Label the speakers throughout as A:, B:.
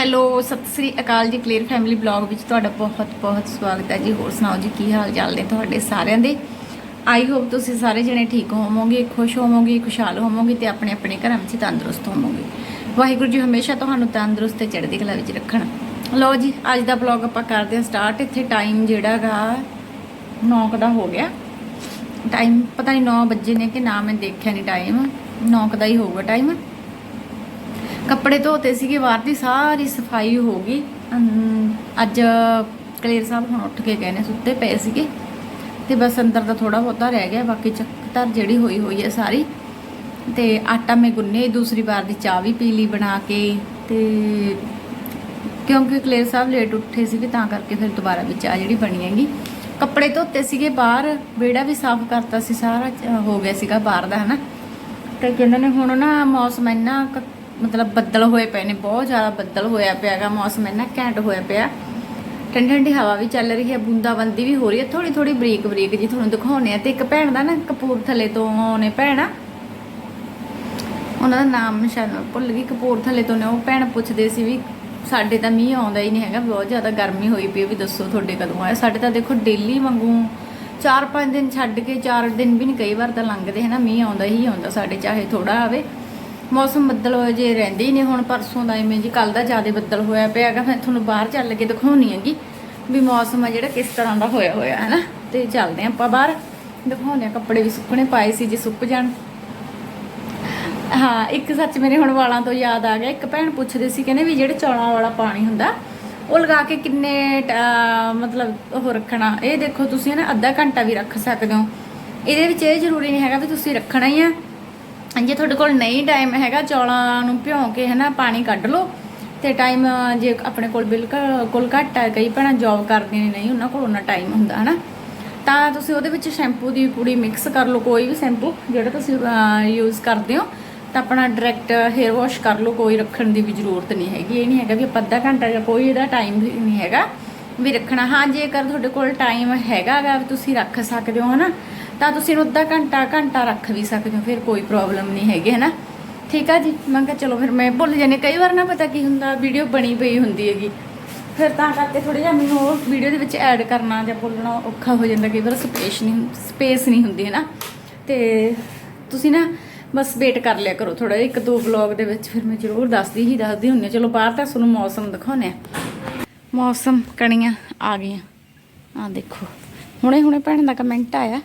A: Hello, Sat Sri ਅਕਾਲ ਜੀ clear family blog ਵਿੱਚ ਤੁਹਾਡਾ ਬਹੁਤ ਬਹੁਤ ਸਵਾਗਤ ਹੈ ਜੀ। ਹੋਰ ਸੁਣਾਓ ਜੀ, ਕੀ ਹਾਲ ਚਾਲ ਨੇ ਤੁਹਾਡੇ ਸਾਰਿਆਂ ਦੇ? ਆਈ ਹੋਪ ਤੁਸੀਂ ਸਾਰੇ ਜਣੇ ਠੀਕ ਹੋਵੋਗੇ, ਖੁਸ਼ ਹੋਵੋਗੇ, ਖੁਸ਼ਹਾਲ ਹੋਵੋਗੇ ਤੇ ਆਪਣੇ ਆਪਣੇ ਘਰਾਂ ਵਿੱਚ ਤੰਦਰੁਸਤ ਹੋਵੋਗੇ। ਵਾਹਿਗੁਰੂ ਜੀ ਹਮੇਸ਼ਾ ਤੁਹਾਨੂੰ ਤੰਦਰੁਸਤ ਤੇ ਚੜ੍ਹਦੀ ਕਲਾ ਵਿੱਚ ਰੱਖਣ। ਲਓ ਜੀ, ਅੱਜ ਦਾ ਬਲੌਗ ਆਪਾਂ ਕਰਦੇ ਹਾਂ ਸਟਾਰਟ ਇੱਥੇ ਟਾਈਮ ਜਿਹੜਾਗਾ 9 ਦਾ ਹੋ ਗਿਆ। ਟਾਈਮ ਪਤਾ ਨਹੀਂ 9 ਵਜੇ ਨੇ ਕਿ ਨਾ, ਮੈਂ ਦੇਖਿਆ ਨਹੀਂ ਟਾਈਮ 9 ਦਾ ਹੀ ਹੋਊਗਾ ਟਾਈਮ ਕੱਪੜੇ ਧੋਤੇ ਸੀਗੇ, ਬਾਹਰ ਦੀ ਸਾਰੀ ਸਫ਼ਾਈ ਹੋ ਗਈ। ਅੱਜ ਕਲੇਰ ਸਾਹਿਬ ਹੁਣ ਉੱਠ ਕੇ ਗਏ ਨੇ, ਸੁੱਤੇ ਪਏ ਸੀਗੇ। ਤੇ ਬਸ ਅੰਦਰ ਦਾ ਥੋੜਾ ਬਹੁਤਾ ਰਹਿ ਗਿਆ, ਬਾਕੀ ਚੱਕਰ ਜਿਹੜੀ ਹੋਈ ਹੋਈ ਹੈ ਸਾਰੀ। ਤੇ ਆਟਾ ਮੈਂ ਗੁੰਨੇ, ਦੂਸਰੀ ਵਾਰ ਦੀ ਚਾਹ ਵੀ ਪੀ ਲਈ ਬਣਾ ਕੇ। ਤੇ ਕਿਉਂਕਿ ਕਲੇਰ ਸਾਹਿਬ ਲੇਟ ਉੱਠੇ ਸੀਗੇ, ਤਾਂ ਕਰਕੇ ਫਿਰ ਦੁਬਾਰਾ ਵੀ ਚਾਹ ਜਿਹੜੀ ਬਣੀ ਹੈਗੀ। ਕੱਪੜੇ ਧੋਤੇ ਸੀਗੇ ਬਾਹਰ, ਵਿਹੜਾ ਵੀ ਸਾਫ਼ ਕਰਤਾ ਸੀ, ਸਾਰਾ ਹੋ ਗਿਆ ਸੀਗਾ ਬਾਹਰ ਦਾ, ਹਨਾ। ਤੇ ਕਹਿੰਦੇ ਨੇ ਹੁਣ ਨਾ ਮੌਸਮ ਇੰਨਾ ਕੁ ਮਤਲਬ ਬੱਦਲ ਹੋਏ ਪਏ ਨੇ, ਬਹੁਤ ਜ਼ਿਆਦਾ ਬੱਦਲ ਹੋਇਆ ਪਿਆਗਾ ਮੌਸਮ ਇੰਨਾ ਘੈਂਟ ਹੋਇਆ ਪਿਆ। ਠੰਡੀ ਠੰਡੀ ਹਵਾ ਵੀ ਚੱਲ ਰਹੀ ਹੈ, ਬੂੰਦਾਬੰਦੀ ਵੀ ਹੋ ਰਹੀ ਹੈ ਥੋੜੀ ਥੋੜੀ ਬਰੀਕ ਬਰੀਕ ਜੀ ਤੁਹਾਨੂੰ ਦਿਖਾਉਣੇ ਆ ਤੇ ਇੱਕ ਭੈਣ ਦਾ ਨਾ ਕਪੂਰਥਲੇ ਤੋਂ ਨੇ ਭੈਣ ਉਹਨਾਂ ਦਾ ਨਾਮ ਸ਼ਾਇਦ ਭੁੱਲ ਗਈ, ਕਪੂਰਥਲੇ ਤੋਂ ਨੇ ਉਹ ਭੈਣ ਪੁੱਛਦੇ ਸੀ ਵੀ ਸਾਡੇ ਤਾਂ ਮੀਂਹ ਆਉਂਦਾ ਹੀ ਨਹੀਂ ਹੈਗਾ, ਬਹੁਤ ਜ਼ਿਆਦਾ ਗਰਮੀ ਹੋਈ ਪਈ ਵੀ ਦੱਸੋ ਤੁਹਾਡੇ ਕਦੋਂ ਆਇਆ, ਸਾਡੇ ਤਾਂ ਦੇਖੋ ਡੇਲੀ ਵਾਂਗੂ 4-5 ਦਿਨ ਛੱਡ ਕੇ 4 ਦਿਨ ਵੀ ਨਹੀਂ ਕਈ ਵਾਰ ਤਾਂ ਲੰਘਦੇ, ਹੈ ਨਾ, ਮੀਂਹ ਆਉਂਦਾ ਹੀ ਆਉਂਦਾ ਸਾਡੇ, ਚਾਹੇ ਥੋੜਾ ਆਵੇ। ਮੌਸਮ ਬੱਦਲ ਹੋਏ ਜੇ ਰਹਿੰਦੇ ਹੀ ਨੇ, ਹੁਣ ਪਰਸੋਂ ਦਾ ਇਵੇਂ ਜੀ ਕੱਲ ਦਾ ਜ਼ਿਆਦਾ ਬੱਦਲ ਹੋਇਆ ਪਿਆ ਹੈਗਾ, ਮੈਂ ਤੁਹਾਨੂੰ ਬਾਹਰ ਚੱਲ ਕੇ ਦਿਖਾਉਣੀ ਹੈਗੀ ਵੀ ਮੌਸਮ ਆ ਜਿਹੜਾ ਕਿਸ ਤਰ੍ਹਾਂ ਦਾ ਹੋਇਆ ਹੋਇਆ, ਹੈ ਨਾ? ਤੇ ਚੱਲਦੇ ਆਪਾਂ ਬਾਹਰ, ਦਿਖਾਉਂਦੇ ਆ ਕੱਪੜੇ ਵੀ ਸੁੱਕਣੇ ਪਾਏ ਸੀ ਜੇ ਸੁੱਕ ਜਾਣ। ਹਾਂ, ਇੱਕ ਸੱਚ ਮੇਰੇ ਹੁਣ ਵਾਲਾਂ ਤੋਂ ਯਾਦ ਆ ਗਿਆ, ਇੱਕ ਭੈਣ ਪੁੱਛਦੇ ਸੀ, ਕਹਿੰਦੇ ਵੀ ਜਿਹੜੇ ਚੌਲਾਂ ਵਾਲਾ ਪਾਣੀ ਹੁੰਦਾ, ਉਹ ਲਗਾ ਕੇ ਕਿੰਨੇ ਟ- ਮਤਲਬ ਉਹ ਰੱਖਣਾ, ਇਹ ਦੇਖੋ ਤੁਸੀਂ ਨਾ ਅੱਧਾ ਘੰਟਾ ਵੀ ਰੱਖ ਸਕਦੇ ਹੋ। ਇਹਦੇ ਵਿੱਚ ਇਹ ਜ਼ਰੂਰੀ ਨਹੀਂ ਹੈਗਾ ਵੀ ਤੁਸੀਂ ਰੱਖਣਾ ਹੀ ਆ। ਜੇ ਤੁਹਾਡੇ ਕੋਲ ਨਹੀਂ ਟਾਈਮ ਹੈਗਾ, ਚੌਲਾਂ ਨੂੰ ਭਿਉਂ ਕੇ ਹਨਾ ਪਾਣੀ ਕੱਢ ਲਓ। ਤੇ ਟਾਈਮ ਜੇ ਆਪਣੇ ਕੋਲ ਬਿਲਕੁਲ ਕੋਲ ਘੱਟ ਹੈ, ਕਈ ਭੈਣਾਂ ਜੌਬ ਕਰਦੀਆਂ ਨੇ, ਨਹੀਂ, ਉਹਨਾਂ ਕੋਲ ਉਹਨਾਂ ਟਾਈਮ ਹੁੰਦਾ ਹਨਾ। ਤਾਂ ਤੁਸੀਂ ਉਹਦੇ ਵਿੱਚ ਸ਼ੈਂਪੂ ਦੀ ਪੂੜੀ ਮਿਕਸ ਕਰ ਲਓ, ਕੋਈ ਵੀ ਸ਼ੈਂਪੂ ਜਿਹੜਾ ਤੁਸੀਂ ਯੂਜ਼ ਕਰਦੇ ਹੋ, ਤਾਂ ਆਪਣਾ ਡਾਇਰੈਕਟ ਹੇਅਰ ਵਾਸ਼ ਕਰ ਲਓ, ਕੋਈ ਰੱਖਣ ਦੀ ਵੀ ਜ਼ਰੂਰਤ ਨਹੀਂ ਹੈਗੀ। ਇਹ ਨਹੀਂ ਹੈਗਾ ਵੀ ਅੱਧਾ ਘੰਟਾ ਜਾਂ ਕੋਈ ਇਹਦਾ ਟਾਈਮ ਵੀ ਨਹੀਂ ਹੈਗਾ ਵੀ ਰੱਖਣਾ। ਹਾਂ, ਜੇਕਰ ਤੁਹਾਡੇ ਕੋਲ ਟਾਈਮ ਹੈਗਾਗਾ ਤੁਸੀਂ ਰੱਖ ਸਕਦੇ ਹੋ ਹਨਾ ਤਾਂ ਤੁਸੀਂ ਇਹਨੂੰ ਅੱਧਾ ਘੰਟਾ ਘੰਟਾ ਰੱਖ ਵੀ ਸਕਦੇ ਹੋ, ਫਿਰ ਕੋਈ ਪ੍ਰੋਬਲਮ ਨਹੀਂ ਹੈਗੀ, ਹਨਾ? ਠੀਕ ਆ ਜੀ? ਮੈਂ ਕਿਹਾ ਚਲੋ ਫਿਰ ਮੈਂ ਭੁੱਲ ਜਾਂਦੀ ਕਈ ਵਾਰ ਨਾ ਪਤਾ ਕੀ ਹੁੰਦਾ ਵੀਡੀਓ ਬਣੀ ਪਈ ਹੁੰਦੀ ਹੈਗੀ। ਫਿਰ ਤਾਂ ਕਰਕੇ ਥੋੜਾ ਜਿਹਾ ਮੈਨੂੰ ਉਹ ਵੀਡੀਓ ਦੇ ਵਿੱਚ ਐਡ ਕਰਨਾ ਜਾਂ ਬੋਲਣਾ ਔਖਾ ਹੋ ਜਾਂਦਾ, ਕਈ ਵਾਰ ਸਪੇਸ ਨਹੀਂ ਸਪੇਸ ਨਹੀਂ ਹੁੰਦੀ ਹੈ ਨਾ ਤੇ ਤੁਸੀਂ ਨਾ ਬਸ ਵੇਟ ਕਰ ਲਿਆ ਕਰੋ ਥੋੜਾ ਇੱਕ ਦੋ ਵਲੌਗ ਦੇ ਵਿੱਚ ਫਿਰ ਮੈਂ ਜ਼ਰੂਰ ਦੱਸਦੀ ਹੀ ਦੱਸਦੀ ਹੁੰਦੀ ਹਾਂ। ਚਲੋ ਬਾਹਰ ਤਾਂ ਤੁਹਾਨੂੰ ਮੌਸਮ ਦਿਖਾਉਂਦੇ ਆ ਮੌਸਮ ਕਣੀਆਂ ਆ ਗਈਆਂ। ਆ ਦੇਖੋ। ਹੁਣੇ ਹੁਣੇ ਭੈਣ ਦਾ ਕਮੈਂਟ ਆਇਆ।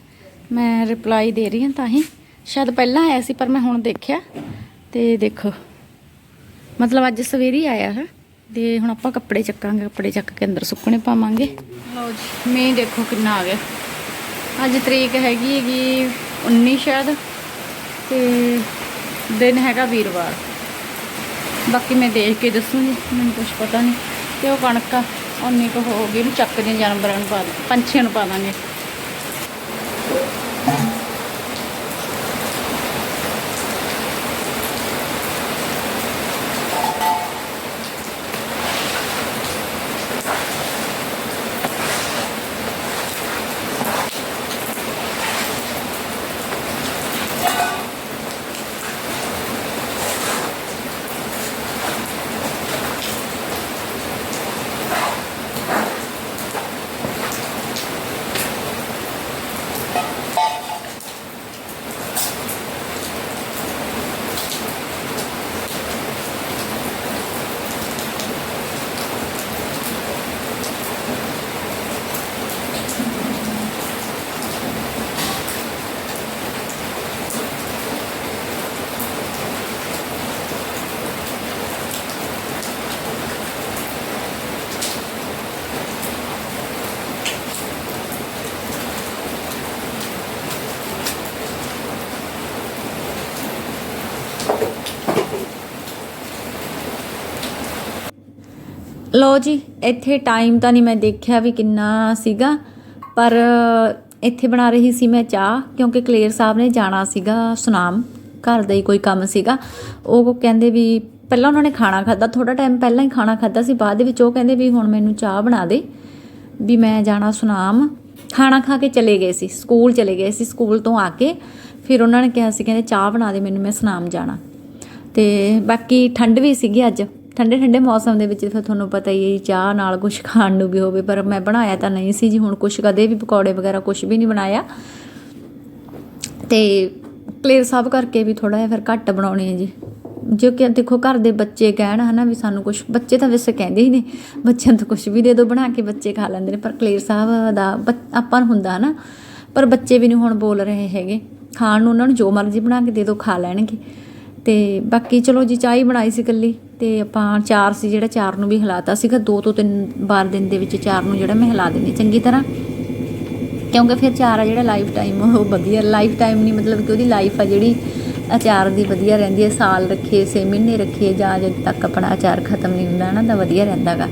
A: ਮੈਂ ਰਿਪਲਾਈ ਦੇ ਰਹੀ ਹਾਂ ਤਾਂ ਹੀ ਸ਼ਾਇਦ ਪਹਿਲਾਂ ਆਇਆ ਸੀ, ਪਰ ਮੈਂ ਹੁਣ ਦੇਖਿਆ ਤੇ ਦੇਖੋ। ਮਤਲਬ ਅੱਜ ਸਵੇਰੇ ਆਇਆ ਹੈ ਤੇ ਹੁਣ ਆਪਾਂ ਕੱਪੜੇ ਚੱਕਾਂਗੇ, ਕੱਪੜੇ ਚੱਕ ਕੇ ਅੰਦਰ ਸੁੱਕਣੇ ਪਾਵਾਂਗੇ। ਲਓ ਜੀ, ਮੀਂਹ ਦੇਖੋ ਕਿੰਨਾ ਆ ਗਿਆ। ਅੱਜ ਤਰੀਕ ਹੈਗੀ ਹੈਗੀ 19 ਸ਼ਾਇਦ, ਤੇ ਦਿਨ ਹੈਗਾ ਵੀਰਵਾਰ। ਬਾਕੀ ਮੈਂ ਦੇਖ ਕੇ ਦੱਸੂਗੀ, ਮੈਨੂੰ ਕੁਝ ਪਤਾ ਨਹੀਂ। ਤੇ ਉਹ ਕਣਕ ਆ ਉਨੀ ਕੁ ਹੋ ਗਈ ਨੂੰ ਚੱਕ ਜਾਨਵਰਾਂ ਨੂੰ ਪਾ ਦਾਂ, ਪੰਛੀਆਂ ਨੂੰ ਪਾ ਦਾਂਗੇ। ਲੋ ਜੀ, ਇੱਥੇ ਟਾਈਮ ਤਾਂ ਨਹੀਂ ਮੈਂ ਦੇਖਿਆ ਵੀ ਕਿੰਨਾ ਸੀਗਾ, ਪਰ ਇੱਥੇ ਬਣਾ ਰਹੀ ਸੀ ਮੈਂ ਚਾਹ, ਕਿਉਂਕਿ ਕਲੇਰ ਸਾਹਿਬ ਨੇ ਜਾਣਾ ਸੀਗਾ ਸੁਨਾਮ, ਘਰ ਦਾ ਹੀ ਕੋਈ ਕੰਮ ਸੀਗਾ। ਉਹ ਕਹਿੰਦੇ ਵੀ ਪਹਿਲਾਂ ਉਹਨਾਂ ਨੇ ਖਾਣਾ ਖਾਦਾ ਥੋੜਾ ਟਾਈਮ ਪਹਿਲਾਂ ਹੀ ਖਾਣਾ ਖਾਦਾ ਸੀ, ਬਾਅਦ ਵਿੱਚ ਉਹ ਕਹਿੰਦੇ ਵੀ ਹੁਣ ਮੈਨੂੰ ਚਾਹ ਬਣਾ ਦੇ, ਵੀ ਮੈਂ ਜਾਣਾ ਸੁਨਾਮ। ਖਾਣਾ ਖਾ ਕੇ ਚਲੇ ਗਏ ਸੀ, ਸਕੂਲ ਚਲੇ ਗਏ ਸੀ, ਸਕੂਲ ਤੋਂ ਆ ਕੇ ਫਿਰ ਉਹਨਾਂ ਨੇ ਕਿਹਾ ਸੀ, ਕਹਿੰਦੇ ਚਾਹ ਬਣਾ ਦੇ, ਮੈਨੂੰ ਮੈਂ ਸੁਨਾਮ ਜਾਣਾ। ਤੇ ਬਾਕੀ ਠੰਡ ਵੀ ਸੀਗੀ ਅੱਜ।
B: ਠੰਡੇ ਠੰਡੇ ਮੌਸਮ ਦੇ ਵਿੱਚ ਫਿਰ ਤੁਹਾਨੂੰ ਪਤਾ ਹੀ ਹੈ ਜੀ, ਚਾਹ ਨਾਲ ਕੁਝ ਖਾਣ ਨੂੰ ਵੀ ਹੋਵੇ ਪਰ ਮੈਂ ਬਣਾਇਆ ਤਾਂ ਨਹੀਂ ਸੀ ਜੀ ਹੁਣ ਕੁਝ ਕਦੇ ਵੀ ਪਕੌੜੇ ਵਗੈਰਾ ਕੁਝ ਵੀ ਨਹੀਂ ਬਣਾਇਆ। ਤੇ ਕਲੇਰ ਸਾਹਿਬ ਕਰਕੇ ਵੀ ਥੋੜਾ ਜਿਹਾ ਫਿਰ ਘੱਟ ਬਣਾਉਣੇ ਆ ਜੀ। ਜੋ ਕਿ ਦੇਖੋ ਘਰ ਦੇ ਬੱਚੇ ਕਹਿਣ ਹਨਾ ਵੀ ਸਾਨੂੰ ਕੁਝ ਬੱਚੇ ਤਾਂ ਵੈਸੇ ਕਹਿੰਦੇ ਹੀ ਨੇ ਬੱਚਿਆਂ ਨੂੰ ਕੁਝ ਵੀ ਦੇ ਦਿਓ ਬਣਾ ਕੇ ਬੱਚੇ ਖਾ ਲੈਂਦੇ ਨੇ ਪਰ ਕਲੇਰ ਸਾਹਿਬ ਦਾ ਬੱਚ- ਆਪਾਂ ਨੂੰ ਹੁੰਦਾ ਹਨਾ ਪਰ ਬੱਚੇ ਵੀ ਨਹੀਂ ਹੁਣ ਬੋਲ ਰਹੇ ਹੈਗੇ। ਖਾਣ ਨੂੰ ਉਹਨਾਂ ਨੂੰ ਜੋ ਮਰਜ਼ੀ ਬਣਾ ਕੇ ਦੇ ਦਿਓ ਖਾ ਲੈਣਗੇ। ਤੇ ਬਾਕੀ ਚਲੋ ਜੀ ਚਾਹ ਹੀ ਬਣਾਈ ਸੀ ਇਕੱਲੀ। ਅਤੇ ਆਪਾਂ ਚਾਰ ਸੀ, ਜਿਹੜਾ ਚਾਰ ਨੂੰ ਵੀ ਹਿਲਾਤਾ ਸੀਗਾ, ਦੋ ਤੋਂ ਤਿੰਨ ਵਾਰ ਦਿਨ ਦੇ ਵਿੱਚ ਚਾਰ ਨੂੰ ਜਿਹੜਾ ਮੈਂ ਹਿਲਾ ਦਿੰਦੀ ਚੰਗੀ ਤਰ੍ਹਾਂ। ਕਿਉਂਕਿ ਫਿਰ ਚਾਰ ਆ ਜਿਹੜਾ ਲਾਈਫ ਟਾਈਮ ਉਹ ਵਧੀਆ ਲਾਈਫ ਟਾਈਮ ਨਹੀਂ ਮਤਲਬ ਕਿ ਉਹਦੀ ਲਾਈਫ ਆ ਜਿਹੜੀ ਅਚਾਰ ਦੀ ਵਧੀਆ ਰਹਿੰਦੀ ਹੈ, ਸਾਲ ਰੱਖੇ 6 ਮਹੀਨੇ ਰੱਖੇ, ਜਾਂ ਜਦ ਤੱਕ ਆਪਣਾ ਅਚਾਰ ਖਤਮ ਨਹੀਂ ਹੁੰਦਾ ਨਾ ਤਾਂ ਵਧੀਆ ਰਹਿੰਦਾਗਾ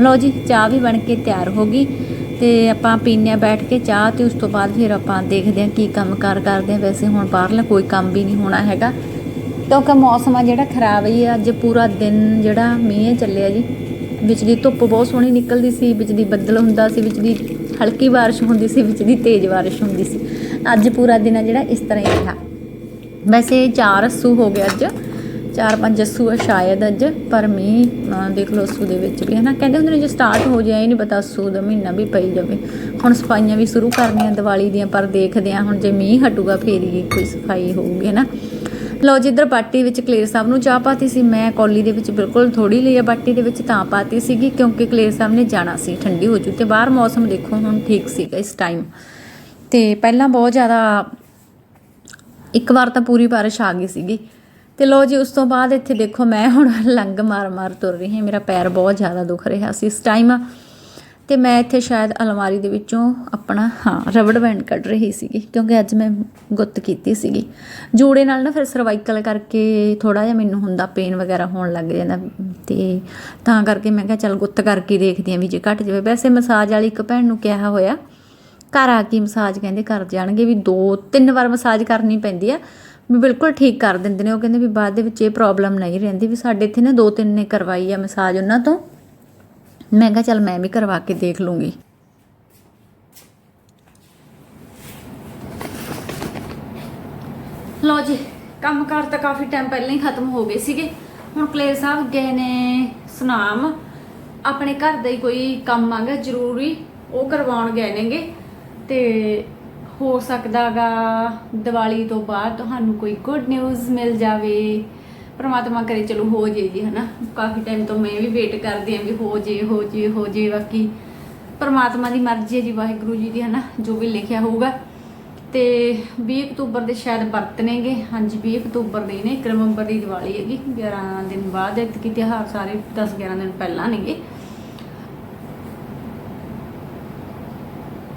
B: ਲਓ ਜੀ, ਚਾਹ ਵੀ ਬਣ ਕੇ ਤਿਆਰ ਹੋ ਗਈ ਤੇ ਆਪਾਂ ਪੀਨੇ ਆ ਬੈਠ ਕੇ ਚਾਹ ਤੇ ਉਸ ਤੋਂ ਬਾਅਦ ਫਿਰ ਆਪਾਂ ਦੇਖਦੇ ਹਾਂ ਕੀ ਕੰਮ ਕਾਰ ਕਰਦੇ ਹਾਂ। ਵੈਸੇ ਹੁਣ ਬਾਹਰਲਾ ਕੋਈ ਕੰਮ ਵੀ ਨਹੀਂ ਹੋਣਾ ਹੈਗਾ। ਕਿਉਂਕਿ ਮੌਸਮ ਆ ਜਿਹੜਾ ਖਰਾਬ ਹੀ ਆ ਅੱਜ ਪੂਰਾ ਦਿਨ ਜਿਹੜਾ ਮੀਂਹ ਚੱਲਿਆ ਜੀ। ਵਿੱਚ ਦੀ ਧੁੱਪ ਬਹੁਤ ਸੋਹਣੀ ਨਿਕਲਦੀ ਸੀ ਵਿੱਚ ਦੀ ਬੱਦਲ ਹੁੰਦਾ ਸੀ ਵਿੱਚ ਦੀ ਹਲਕੀ ਬਾਰਿਸ਼ ਹੁੰਦੀ ਸੀ ਵਿੱਚ ਦੀ ਤੇਜ਼ ਬਾਰਿਸ਼ ਹੁੰਦੀ ਸੀ। ਅੱਜ ਪੂਰਾ ਦਿਨ ਆ ਜਿਹੜਾ ਇਸ ਤਰ੍ਹਾਂ ਹੀ ਰਿਹਾ ਵੈਸੇ ਚਾਰ ਅੱਸੂ ਹੋ ਗਿਆ ਅੱਜ, ਚਾਰ ਪੰਜ ਅੱਸੂ ਆ ਸ਼ਾਇਦ ਅੱਜ, ਪਰ ਮੀਂਹ ਦੇਖ ਲਓ ਅੱਸੂ ਦੇ ਵਿੱਚ ਵੀ ਹੈ ਨਾ ਕਹਿੰਦੇ ਹੁੰਦੇ ਨੇ ਜੇ ਸਟਾਰਟ ਹੋ ਜਾਏ ਨਹੀਂ ਪਤਾ ਅੱਸੂ ਦਾ ਮਹੀਨਾ ਵੀ ਪਈ ਜਾਵੇ। ਹੁਣ ਸਫਾਈਆਂ ਵੀ ਸ਼ੁਰੂ ਕਰਨੀਆਂ ਦੀਵਾਲੀ ਦੀਆਂ, ਪਰ ਦੇਖਦੇ ਆ ਹੁਣ ਜੇ ਮੀਂਹ ਹਟੂਗਾ, ਫੇਰ ਹੀ ਕੋਈ ਸਫ਼ਾਈ ਹੋਊਗੀ ਹੈ ਨਾ ਲਓ ਜਿੱਧਰ ਬਾਟੀ ਵਿੱਚ ਕਲੇਰ ਸਾਹਿਬ ਨੂੰ ਚਾਹ ਪਾਤੀ ਸੀ। ਮੈਂ ਕੌਲੀ ਦੇ ਵਿੱਚ ਬਿਲਕੁਲ ਥੋੜੀ ਲਈ ਆ ਬਾਟੀ ਦੇ ਵਿੱਚ, ਤਾਂ ਪਾਤੀ ਸੀਗੀ ਕਿਉਂਕਿ ਕਲੇਰ ਸਾਹਿਬ ਨੇ ਜਾਣਾ ਸੀ। ਠੰਡੀ ਹੋ ਜੂ ਤੇ ਬਾਹਰ ਮੌਸਮ ਦੇਖੋ, ਹੁਣ ਠੀਕ ਸੀਗਾ ਇਸ ਟਾਈਮ ਤੇ ਪਹਿਲਾਂ ਬਹੁਤ ਜ਼ਿਆਦਾ ਇੱਕ ਵਾਰ ਤਾਂ ਪੂਰੀ ਬਾਰਿਸ਼ ਆ ਗਈ ਸੀਗੀ। ਤੇ ਲੋ ਜੀ, ਉਸ ਤੋਂ ਬਾਅਦ ਇੱਥੇ ਦੇਖੋ, ਮੈਂ ਹੁਣ ਲੰਗ ਮਾਰ ਮਾਰ ਤੁਰ ਰਹੀ ਹਾਂ। ਮੇਰਾ ਪੈਰ ਬਹੁਤ ਜ਼ਿਆਦਾ ਦੁਖ ਰਿਹਾ ਸੀ ਇਸ ਟਾਈਮ ਤੇ ਮੈਂ ਇੱਥੇ ਸ਼ਾਇਦ ਅਲਮਾਰੀ ਦੇ ਵਿੱਚੋਂ ਆਪਣਾ, ਹਾਂ, ਰਬੜ ਬੈਂਡ ਕੱਢ ਰਹੀ ਸੀਗੀ, ਕਿਉਂਕਿ ਅੱਜ ਮੈਂ ਗੁੱਤ ਕੀਤੀ ਸੀਗੀ। ਜੂੜੇ ਨਾਲ ਨਾ ਫਿਰ ਸਰਵਾਈਕਲ ਕਰਕੇ ਥੋੜਾ ਜਿਹਾ ਮੈਨੂੰ ਹੁੰਦਾ ਪੇਨ ਵਗੈਰਾ ਹੋਣ ਲੱਗ ਜਾਂਦਾ, ਤੇ ਤਾਂ ਕਰਕੇ ਮੈਂ ਕਿਹਾ ਚੱਲ ਗੁੱਤ ਕਰਕੇ ਦੇਖਦੀ ਆਂ ਵੀ ਜੇ ਘਟ ਜਾਵੇ। ਵੈਸੇ ਮਸਾਜ ਵਾਲੀ ਇੱਕ ਭੈਣ ਨੂੰ ਕਿਹਾ ਹੋਇਆ, ਘਰ ਆ ਕੇ ਮਸਾਜ ਕਹਿੰਦੇ ਕਰ ਜਾਣਗੇ ਵੀ ਦੋ, ਤਿੰਨ ਵਾਰ ਮਸਾਜ ਕਰਨੀ ਪੈਂਦੀ ਆ, ਵੀ ਬਿਲਕੁਲ ਠੀਕ ਕਰ ਦਿੰਦੇ ਨੇ। ਉਹ ਕਹਿੰਦੇ ਵੀ ਬਾਅਦ ਦੇ ਵਿੱਚ ਇਹ ਪ੍ਰੋਬਲਮ ਨਹੀਂ ਰਹਿੰਦੀ ਵੀ ਸਾਡੇ ਇੱਥੇ ਨਾ ਦੋ ਤਿੰਨ ਨੇ ਕਰਵਾਈ ਆ ਮਸਾਜ ਉਹਨਾਂ ਤੋਂ। ਮੈਂ ਕਿਹਾ ਚੱਲ ਮੈਂ ਵੀ ਕਰਵਾ ਕੇ ਦੇਖ ਲੂੰਗੀ।
A: ਲਓ ਜੀ ਕੰਮ ਤਾਂ ਕਾਫੀ ਟਾਈਮ ਪਹਿਲਾਂ ਹੀ ਖਤਮ ਹੋ ਗਏ ਸੀਗੇ। ਹੁਣ ਕਲੇਰ ਸਾਹਿਬ ਗਏ ਨੇ ਸੁਨਾਮ। ਆਪਣੇ ਘਰ ਦਾ ਹੀ ਕੋਈ ਕੰਮ ਆਗਾ ਜ਼ਰੂਰੀ, ਉਹ ਕਰਵਾਉਣ ਗਏ ਨੇਗੇ। ਤੇ ਹੋ ਸਕਦਾਗਾ ਦੀਵਾਲੀ ਤੋਂ ਬਾਅਦ ਤੁਹਾਨੂੰ ਕੋਈ ਗੁੱਡ ਨਿਊਜ਼ ਮਿਲ ਜਾਵੇ। ਪ੍ਰਮਾਤਮਾ ਕਰੇ, ਚਲੋ ਹੋ ਜੇ ਜੀ, ਹਨਾ? ਕਾਫੀ ਟਾਈਮ ਤੋਂ ਮੈਂ ਵੀ ਵੇਟ ਕਰਦੀ ਆਂ ਵੀ ਹੋ ਜੇ ਹੋ ਜੇ ਹੋ ਜੇ, ਬਾਕੀ ਪ੍ਰਮਾਤਮਾ ਦੀ ਮਰਜ਼ੀ ਹੈ ਜੀ, ਵਾਹਿਗੁਰੂ ਜੀ ਦੀ, ਹਨਾ? ਜੋ ਵੀ ਲਿਖਿਆ ਹੋਊਗਾ। ਤੇ 20 ਅਕਤੂਬਰ ਦੇ ਸ਼ਾਇਦ ਵਰਤ ਨੇਗੇ। ਹਾਂਜੀ 20 ਅਕਤੂਬਰ ਦੇ ਨੇ। 1 ਨਵੰਬਰ ਦੀ ਦੀਵਾਲੀ ਹੈਗੀ। 11 ਦਿਨ ਬਾਅਦ ਇੱਕ ਕਿ ਤਿਉਹਾਰ ਸਾਰੇ 10 11 ਦਿਨ ਪਹਿਲਾਂ ਨੇਗੇ।